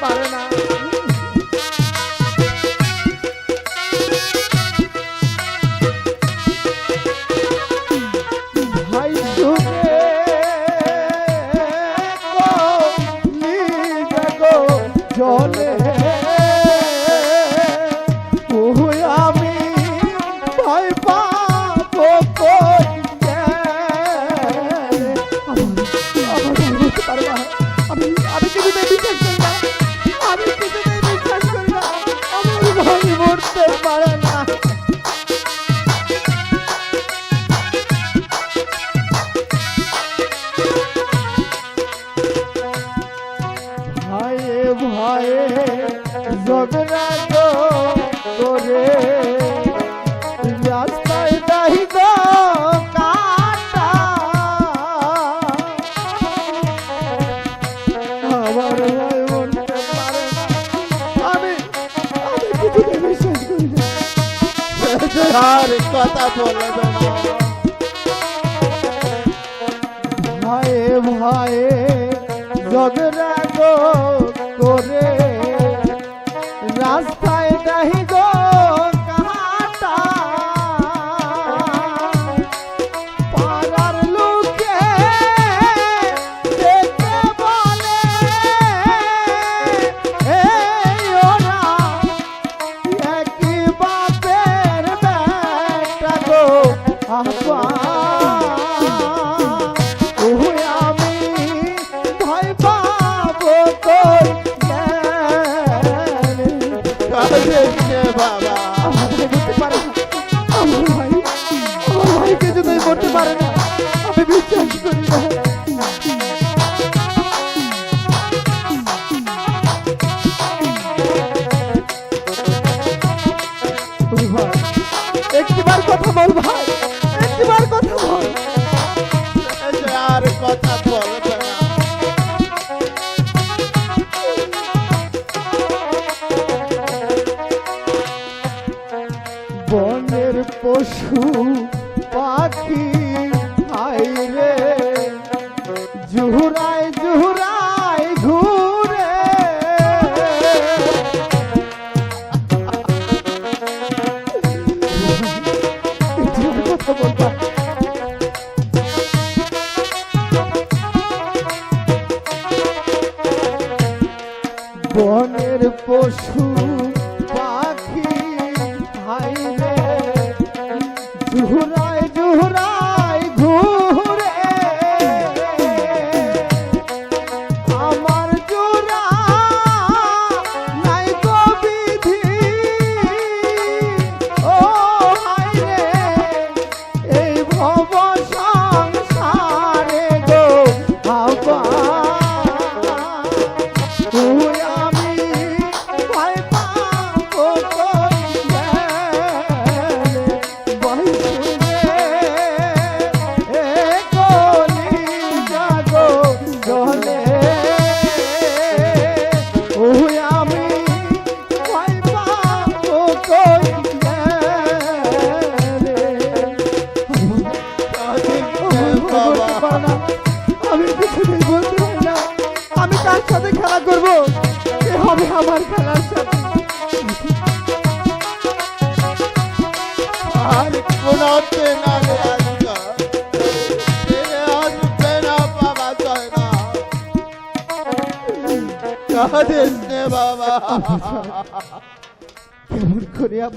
পারে না মরতে পারে করে রাস্তায় দাহি আর কথা বলবে না ভাইয়ে ভাইয়ে ঝগড়া গো করে। রাস্তায় নাহি গো করতে পারে না। আমি বিশ্বাস করি না। একটিবার কথা বল ভাই একটিবার কথা বল। আর কথা বলবে বনের পশু পাখি হাই রে জুহুরাই জুহুরাই ঘুরে। বনের পশু সাথে খেলা করব। হবে আমার খেলার সাথে আর কোনতে না বাবা কেমন করে আমার